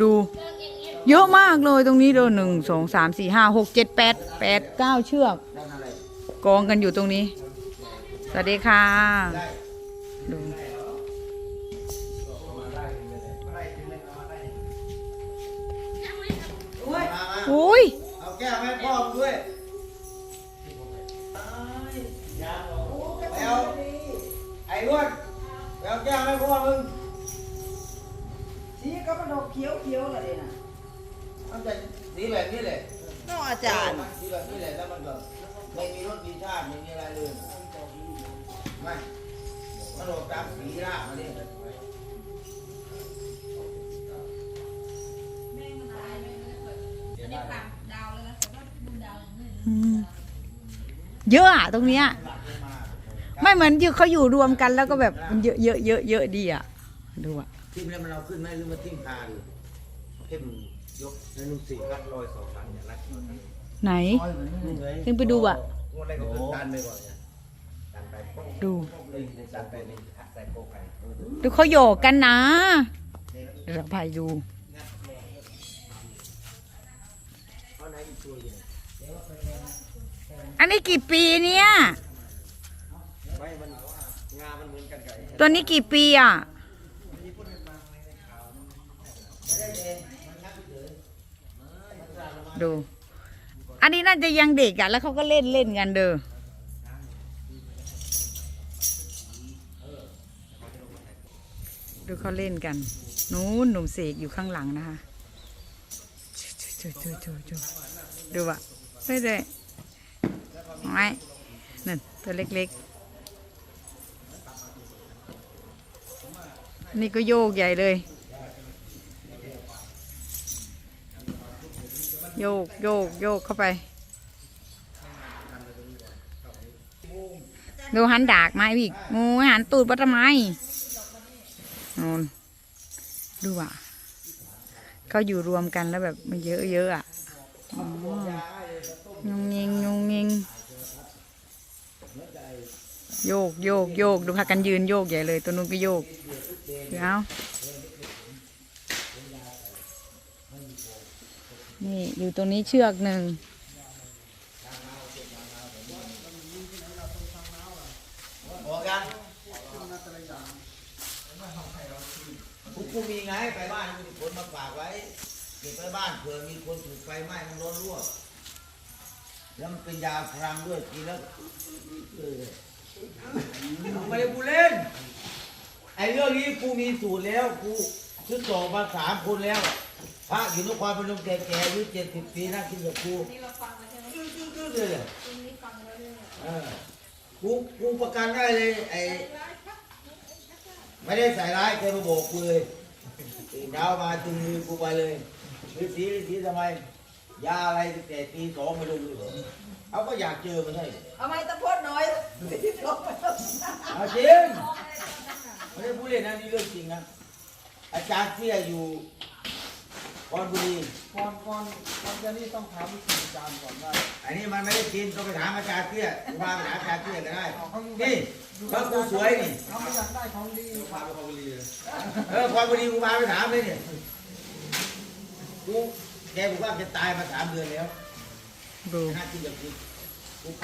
ดูเยอะมากเลยตรงนี้เด้อหนึ่งสองสามสี่ห้าหกเจ็ดแปดแปดเก้าเชือก กองกันอยู่ตรงนี้ สวัสดีค่ะด้ดูอุ้ยเอาแก้วให้พ่อมึงด้วยไปเอาไอ้อ้วนเอาแก้วให้พ่อมึง ก็มันดอกเขียวเขียวๆเลยนะมันจะสีแบบนี้แหละน้องอาจารย์สีแบบนี้แหละแล้วมันก็ไม่มีรสมีชาติไม่มีอะไรเลยไม่มันออกตามสีรากมาดิอืมเยอะอะตรงเนี้ยไม่เหมือนที่เขาอยู่รวมกันแล้วก็แบบมันเยอะเยอะเยอะเยอะดีอะ ดูอะทิ่มแล้วมันเอาขึ้นไหมหรือมันทิ่มคาอยู่ทิ่มยกในนุ่มสีรัดรอยสองครั้งเนี่ยรัดไหน นี่ไงขึ้นไปดูอะงวดแรกก็คือดันไปก่อนเนี่ยดันไปโป๊ะดู เลยดันไปนี่ใส่โป๊ะไปดูเขาโยกกันนะเดี๋ยวเราพายดูเพราะไหนอีกตัวอยู่เนี่ยอันนี้กี่ปีเนี่ย ไม่มันงามันเหมือนกันไก่ตัวนี้กี่ปีอะ ดู อันนี้น่าจะยังเด็กอะแล้วเขาก็เล่นเล่นกันเด้อดูเขาเล่นกันนู้นหนุ่มเสกอยู่ข้างหลังนะคะจูจูจูจูดูอะไม่ได้ไม่นั่นตัวเล็กๆ นี่ก็โยกใหญ่เลย โยกโยกโยกเข้าไป ดูหันดากไม้อีกงูหันตูดบัตรไม้นูนดูอะเขาอยู่รวมกันแล้วแบบมันเยอะเยอะอะงงงิงงงงิงโยกโยกโยกดูพากันยืนโยกใหญ่เลย ตัวนู้นก็โยกเดี๋ยว นี่อยู่ตรงนี้เชือกหนึ่งบอกยังกูกูมีไงไปบ้านมีคนมาฝากไว้ เก็บไว้บ้านเผื่อมีคนถูกไฟไหม้มันร้อนรั่วแล้วมันเป็นยาครังด้วยกินแล้วเออไม่ได้กูเล่น ไอ้เรื่องนี้กูมีสูตรแล้วกูซื้อต่อมาสามคนแล้ว พระอยู่นครพนมแก่ๆอายุเจ็ดสิบปีนั่งกินกับกูกึ๊ดๆเลยเออกูกูประกันได้เลยไอ้ไม่ได้ใส่ร้ายแกมาบอกกูเลยตื่นเช้ามาจึงมือกูไปเลยฤาษีฤาษีทำไมยาอะไรตั้งแต่ตีสองไม่รู้เลยเขาก็อยากเจอไม่ใช่เหรอเอาไม้ตะพดหน่อยเอาจริง ไม่ได้พูดเล่นนะนี่เรื่องจริงนะอาจารย์เที่ยอยู่ กอนบุรีก่อนก่อนก่อนจะนี่ต้องถามวิธีการก่อนว่าอันนี้มันไม่ได้กินต้องไปถามอาจารย์เที่ยกูพาไปหาอาจารย์เที่ยก็ได้นี่เขากูสวยนี่ เขาไม่อยากได้ของดีพาไปกอนบุรีเลยเออกอนบุรีกูพาไปถามเลยเนี่ยกูแกบอกว่าแกตายมาสามเดือนแล้วดูน่ากินแบบนี้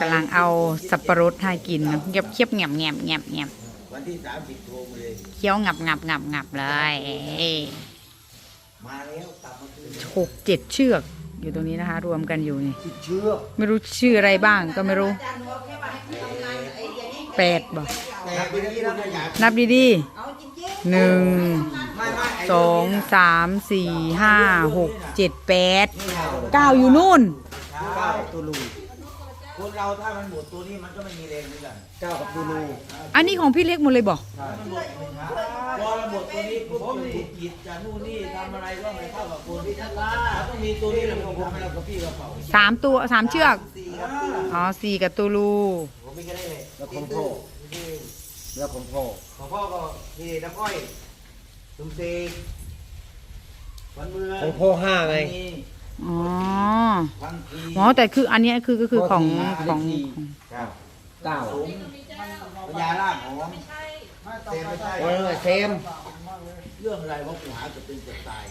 กำลังเอาสับปะรดให้กินนะเงียบเคียบแงบแงบแงบแงบวันที่สามสิบโทรมาเลย เคี้ยวงับงับงับงับเลยเอ้ย มาแล้วกลับมาคืนหกเจ็ดเชือกอยู่ตรงนี้นะคะ รวมกันอยู่นี่ ติดเชื้อไม่รู้ชื่ออะไรบ้างก็ไม่รู้อาจารย์บอกแค่ว่าให้ทำงานไอ้อย่างนี้แปดบ่แต่ปีนี้เราไม่อยากนับดีเอาจริงๆหนึ่งไม่ไม่ไสองสามสี่ห้าหกเจ็ดแปดนี่ไงเก้าอยู่นู่น เก้ากับตูลู คนเราถ้ามันหมดตัวนี้มันก็ไม่มีแรงเหมือนกันเก้ากับตูลูอันนี้ของพี่เล็กหมดเลยบอกพอเราหมดตัวนี้ปุ๊บผมถูกจิตจะนู่นนี่ทำอะไรก็ไม่เข้ากับคนที่ท่านว่าต้องมีตัวนี้แหละมันทำให้เรากระปี้กระเป๋าสามตัวสามเชือกสี่ครับอ๋อสี่กับตูลูผมไม่แค่ได้เลยแล้วของพ่อแล้วของพ่อของพ่อก็นี่น้ำก้อยตุ้มเซวันเมืองของพ่อห้าไงนี่ อ๋อวันทีอ๋อแต่คืออันเนี้ยคือก็คือของของครับเก้าสมพญาลากหอมไม่เซมไม่ใช่เออเซมเรื่องอะไรว่ากูหาจะเป็นจะตาย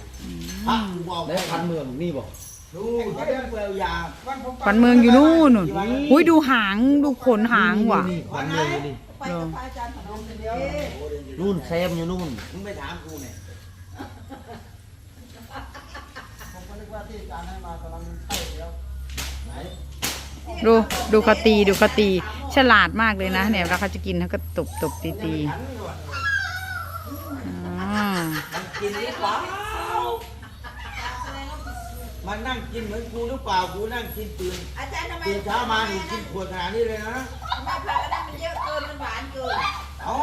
พระกูบอกได้พันเมืองนี่บอกดูเขาเรื่องเปลวยาวันผมขวัญเมืองอยู่นู่นนู่นอุ้ยดูหางดูขนหางว่ะนี่พันเมืองอยู่นี่ไปกับพระอาจารย์พนมเดียวนู่นแซมอยู่นู่นมึงไปถามกูเนี่ย ผมก็นึกว่า ที่อาจารย์ให้มากำลังใช่แล้วไหนดูดูเขาตีดูเขาตี ฉลาดมากเลยนะเนี่ยเวลาเขาจะกินเขาก็ตบตบตีตีฉันก่อนอ่ามันกินหรือเปล่ามันนั่งกินเหมือนกูหรือเปล่ากูนั่งกินตื่นอาจารย์ทำไมตื่นเช้ามาหนูกินขวดขนาดนี้เลยนะทำไมผักอันนั้นมันเยอะเกินมันหวานเกินอ๋อ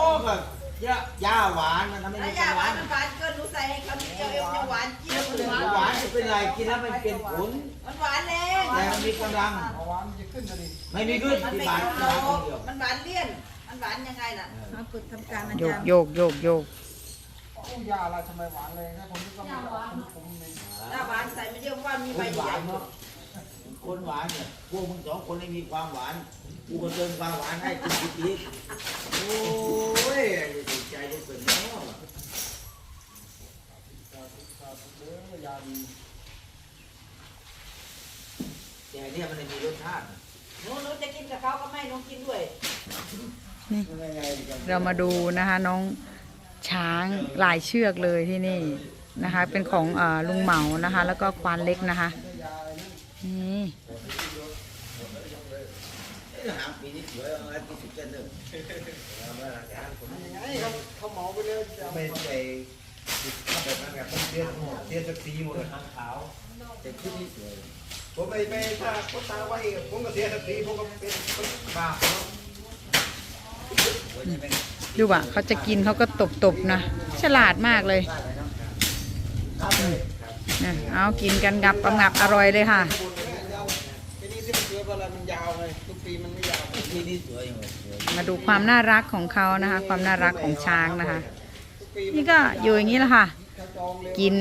ก็ยาย่าหวานมันทำให้แล้วมียาหวานมันหวานเกินหนูใส่ให้เขานิดเดียวเองมันหวานเจี๊ยบเลยหวานจะเป็นไรกินแล้วมันเป็นผลมันหวานแรงแต่มันมีกำลังเอาหวานมันจะขึ้นนะดิไม่มีขึ้นมันที่ไม่บาทขึ้นที่โลบาทคนเดียวมันหวานเลี่ยน มันหวานยังไงล่ะมาฝึกทำการอาโยกจารย์โยกโยกโยกโอ้ยาอะไรทำไมหวานเลยนะผมนึกว่ามันผมผมเองถ้าหวานใส่ไม่เยอะว่ามีใบหใหวาญ่นเนาะ คนหวานเนี่ยพวกมึงสองคนไม่มีความหวานกูก็เติมความหวานให้กินกินอีกโอ้ยดีใจได้เป็นเนาะเออยาดีแต่เนี่ยมันไม่มีรสชาติหนูหนูจะกินกับเขาก็ไม่หนูกินด้วยเรามาดูนะคะน้องช้างลายเชือกเลยที่นี่นะคะ เป็นของเออลุงเหมานะคะ แล้วก็ควานเล็กนะคะนี่ หางปีนี้สวยอะไรปีสิบเจ็ดเด้อยังไงเขาเขาเหมาไปเลยจะเอาไม่ไปแบบนั้นแบบเทียนหมดเทียนสักสีหมดเลยแต่ที่นี่สวยผมไปไปถ้าคนตาไว้ผมก็เสียสักสีผมก็เป็นบาปเนาะดูว่ะเขาจะกินเขาก็ตบตบๆนะ ฉลาดมากเลยนะเอากินกันงับกำงับอร่อยเลยค่ะทีนี้ที่มันสวยเพราะ อะไรมันยาวไงทุกปีมันไม่ยาวที่นี่สวยสวยมาดูความน่ารักของเขานะคะ ความน่ารักของช้างนะคะ ทุกปีนี่ก็อยู่อย่างนี้แหละค่ะ ถ้าจองเร็วกิน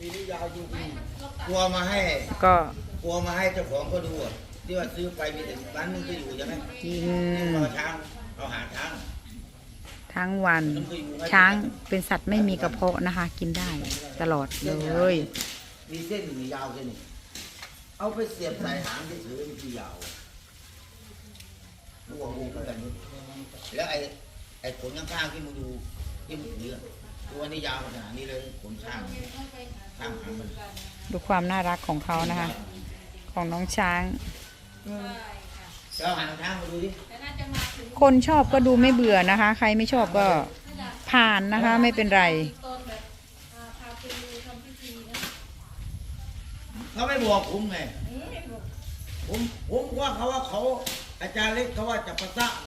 ปีนี้ยาวจริงกลัวมาให้ก็กลัวมาให้เจ้าของเขาดูอะที่ว่าซื้อไปมีแต่ร้านนึงก็อยู่ใช่ไหมกินเอาช้างเอาหาช้างทั้งวัน ช้างเป็นสัตว์ไม่มีกระเพาะนะคะ กินได้ตลอดเลย มีเส้นหนึ่งยาวเส้นหนึ่ง เอาไปเสียบใส่หางที่ถือมันคือยาวลูกวงก็แบบนี้แล้วไอ้ไอ้ขนข้างๆที่มึงดูที่มึงถืออะตัวนี้ยาวขนาดนี้เลยขนข้างข้างหางมันดูความน่ารักของเขานะคะ ของน้องช้างแล้วหางช้างมาดูดิคนชอบก็ดูไม่เบื่อนะคะ ใครไม่ชอบก็ผ่านนะคะ ไม่เป็นไร เขาไม่บอกผมไง ผมผมว่าเขาว่าเขาอาจารย์เล็กเขาว่าจะประสะ